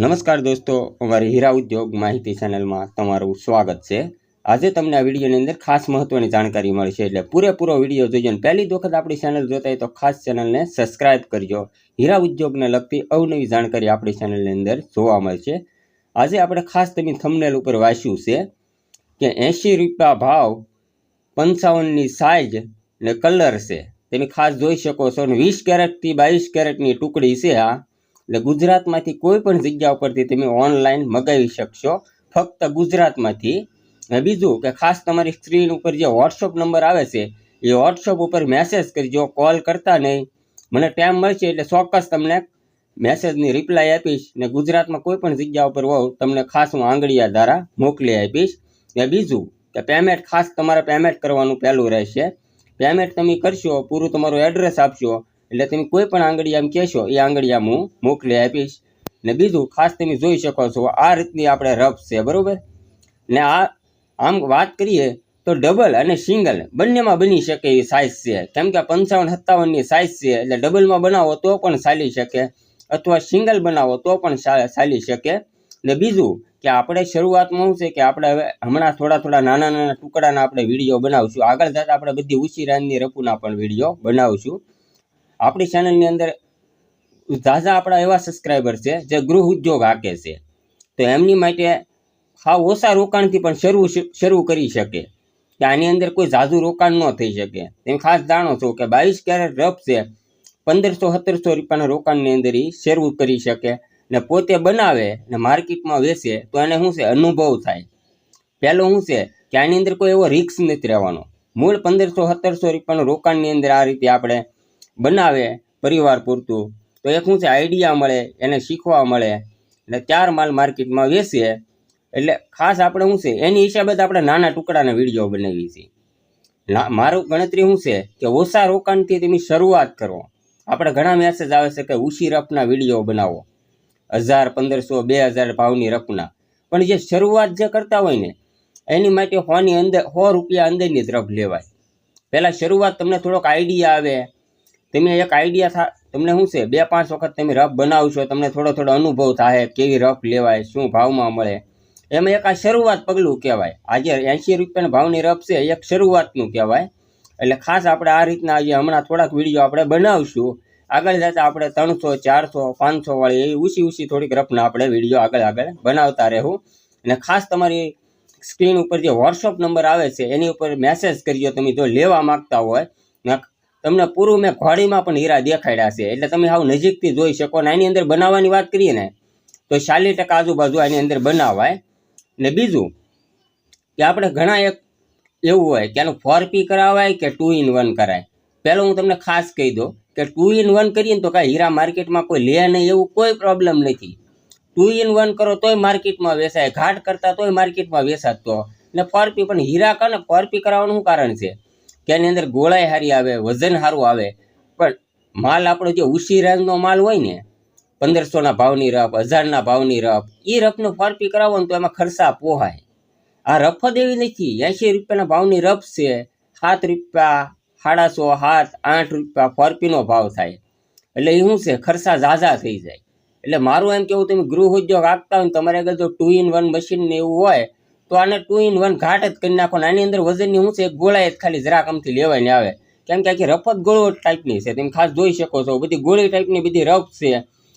નમસ્કાર દોસ્તો, અમારી હીરા ઉદ્યોગ માહિતી ચેનલમાં તમારું સ્વાગત છે. આજે તમને આ વિડીયોની અંદર ખાસ મહત્વની જાણકારી મળશે, એટલે પૂરેપૂરો વીડિયો જોઈએ પહેલી વખત આપણી ચેનલ જોતા હોય તો ખાસ ચેનલને સબસ્ક્રાઇબ કરજો. હીરા ઉદ્યોગને લગતી અવનવી જાણકારી આપણી ચેનલની અંદર જોવા મળશે. આજે આપણે ખાસ તમે થમનેલ ઉપર વાંચ્યું છે કે એંશી રૂપિયા ભાવ, પંચાવનની સાઇઝ ને કલર છે. તમે ખાસ જોઈ શકો છો અને વીસ કેરેટથી બાવીસ કેરેટની ટુકડી છે આ. એટલે ગુજરાતમાંથી કોઈ પણ જગ્યા ઉપરથી તમે ઓનલાઈન મગાવી શકશો. ફક્ત ગુજરાતમાંથી. બીજું કે ખાસ તમારી સ્ક્રીન ઉપર જે વોટ્સઅપ નંબર આવે છે, એ વોટ્સઅપ ઉપર મેસેજ કરજો કોલ કરતા નહીં. મને ટાઈમ મળશે એટલે ચોક્કસ તમને મેસેજની રિપ્લાય આપીશ ને ગુજરાતમાં કોઈ પણ જગ્યા ઉપર હોઉં તમને ખાસ હું આંગળીયા દ્વારા મોકલી આપીશ. ને બીજું કે પેમેન્ટ ખાસ તમારે પેમેન્ટ કરવાનું પહેલું રહેશે. પેમેન્ટ તમે કરશો, પૂરું તમારું એડ્રેસ આપશો એટલે તમે કોઈ પણ આંગળી આમ કહેશો, એ આંગળી આમ હું મોકલી આપીશ. ને બીજું ખાસ તમે જોઈ શકો છો, આ રીતની આપણે રફ છે, બરાબર? ને આ, આમ વાત કરીએ તો ડબલ અને સિંગલ બંનેમાં બની શકે એવી સાઇઝ છે. કેમ કે પંચાવન સત્તાવનની સાઇઝ છે, એટલે ડબલમાં બનાવો તો પણ ચાલી શકે. અથવા સિંગલ બનાવો તો પણ ચાલી શકે. ને બીજું કે આપણે શરૂઆતમાં શું છે કે આપણે હવે હમણાં થોડા થોડા નાના નાના ટુકડાના આપણે વીડિયો બનાવશું. આગળ જતાં આપણે બધી ઊંચી રાનની રફુના પણ વીડિયો બનાવશું. આપણી ચેનલની અંદર ઝાઝા આપણા એવા સબસ્ક્રાઈબર છે, જે ગૃહ ઉદ્યોગ હાકે છે. તો એમની માટે સાવ ઓછા રોકાણથી પણ શરૂ શરૂ કરી શકે. કે આની અંદર કોઈ ઝાઝુ રોકાણ ન થઈ શકે. તેમ ખાસ જાણો છો કે બાવીસ કેરેટ રફ છે, પંદરસો સત્તરસો રૂપિયાના રોકાણની અંદર એ શરૂ કરી શકે ને પોતે બનાવે ને માર્કેટમાં વેચે, તો એને શું છે? અનુભવ થાય. પહેલો શું છે? કે આની અંદર કોઈ એવો રિક્સ નથી રહેવાનો. મૂળ પંદરસો સત્તરસો રૂપિયાનો રોકાણની અંદર આ રીતે આપણે બનાવે પરિવાર પૂરતું, તો એક શું છે આઈડિયા મળે, એને શીખવા મળે ને ચાર માલ માર્કેટમાં વેચીએ એટલે ખાસ આપણે શું છે, એની હિસાબે આપણે નાના ટુકડાના વીડિયો બનાવીએ છીએ. મારું ગણતરી શું છે કે ઓછા રોકાણથી તમે શરૂઆત કરો. આપણે ઘણા મેસેજ આવે છે કે ઉછી રફના વીડિયો બનાવો. હજાર, પંદરસો, બે હજાર ભાવની રફના. પણ જે શરૂઆત જે કરતા હોય ને, એની માટે હોની અંદર, સો રૂપિયા અંદરની જ રફ લેવાય. પહેલાં શરૂઆત તમને થોડોક આઈડિયા આવે તમે એક આઈડિયા થાય તમને શું છે? બે પાંચ વખત તમે રફ બનાવશો, તમને થોડો થોડો અનુભવ થાય કેવી રફ લેવાય, શું ભાવમાં મળે. એમાં એક આ શરૂઆત પગલું કહેવાય. આજે એંશી રૂપિયાના ભાવની રફ છે એક શરૂઆતનું કહેવાય. એટલે ખાસ આપણે આ રીતના આજે હમણાં થોડાક વીડિયો આપણે બનાવશું. આગળ જતાં આપણે ત્રણસો, ચારસો, પાંચસો વાળી એવી ઊંચી ઊંચી થોડીક રફના આપણે વીડિયો આગળ આગળ બનાવતા રહેવું. અને ખાસ તમારી સ્ક્રીન ઉપર જે વોટ્સઅપ નંબર આવે છે, એની ઉપર મેસેજ કરજો. તમે જો લેવા માગતા હોય તમને પૂરું મેં ઘોડીમાં પણ હીરા દેખાડ્યા છે. એટલે તમે આવું નજીકથી જોઈ શકો. ને એની અંદર બનાવવાની વાત કરીએ ને, તો ચાલીસ ટકા આજુબાજુ આની અંદર બનાવાય. ને બીજું કે આપણે ઘણા એક એવું હોય કે આનું ફોર પી કરાવાય કે ટુ ઇન વન કરાય. પહેલો હું તમને ખાસ કહી દઉં કે ટુ ઇન વન કરીએ ને તો કાંઈ હીરા માર્કેટમાં કોઈ લે નહીં એવું કોઈ પ્રોબ્લેમ નથી. ટુ ઇન વન કરો તોય માર્કેટમાં વેચાય. ઘાટ કરતા તોય માર્કેટમાં વેચાતો. ને ફોરપી પણ હીરા કાને ફોરપી કરાવવાનું શું કારણ છે? કે એની અંદર ગોળાઈ સારી આવે, વજન સારું આવે. પણ માલ આપણો જે ઉશી રંગનો માલ હોય ને પંદરસોના ભાવની રફ હજારના ભાવની રફ એ રફનું ફોરપી કરાવો ને તો એમાં ખર્ચા પોહાય. આ રફ જ એવી નથી. એંશી રૂપિયાના ભાવની રફ છે. સાત રૂપિયા, સાડાસો, સાત, આઠ રૂપિયા ફોરપીનો ભાવ થાય. એટલે એ શું છે? ખર્ચા ઝાઝા થઈ જાય. એટલે મારું એમ કેવું, તમે ગૃહ ઉદ્યોગ આપતા હોય ને તમારે આગળ જો ટુ ઇન વન મશીન ને એવું હોય તો આને ટુ ઇન વન ઘાટ જ કરી નાખો આની અંદર વજનની શું છે એક ગોળાઈ જ ખાલી જરાક આમથી લેવાય આવે. કેમ કે આખી રફત ગોળો ટાઈપની છે, તમે ખાસ જોઈ શકો છો. બધી ગોળી ટાઈપની બધી રફ છે.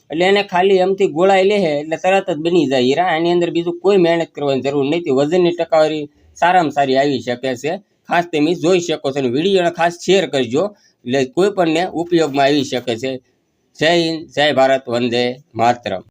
એટલે એને ખાલી એમથી ગોળાઈ લે એટલે તરત જ બની જાય હીરા. આની અંદર બીજું કોઈ મહેનત કરવાની જરૂર નથી. વજનની ટકાવારી સારામાં સારી આવી શકે છે. ખાસ તમે જોઈ શકો છો અને વિડીયોને ખાસ શેર કરજો. એટલે કોઈ પણને ઉપયોગમાં આવી શકે છે. જય હિન્દ, જય ભારત, વંદે માતરમ.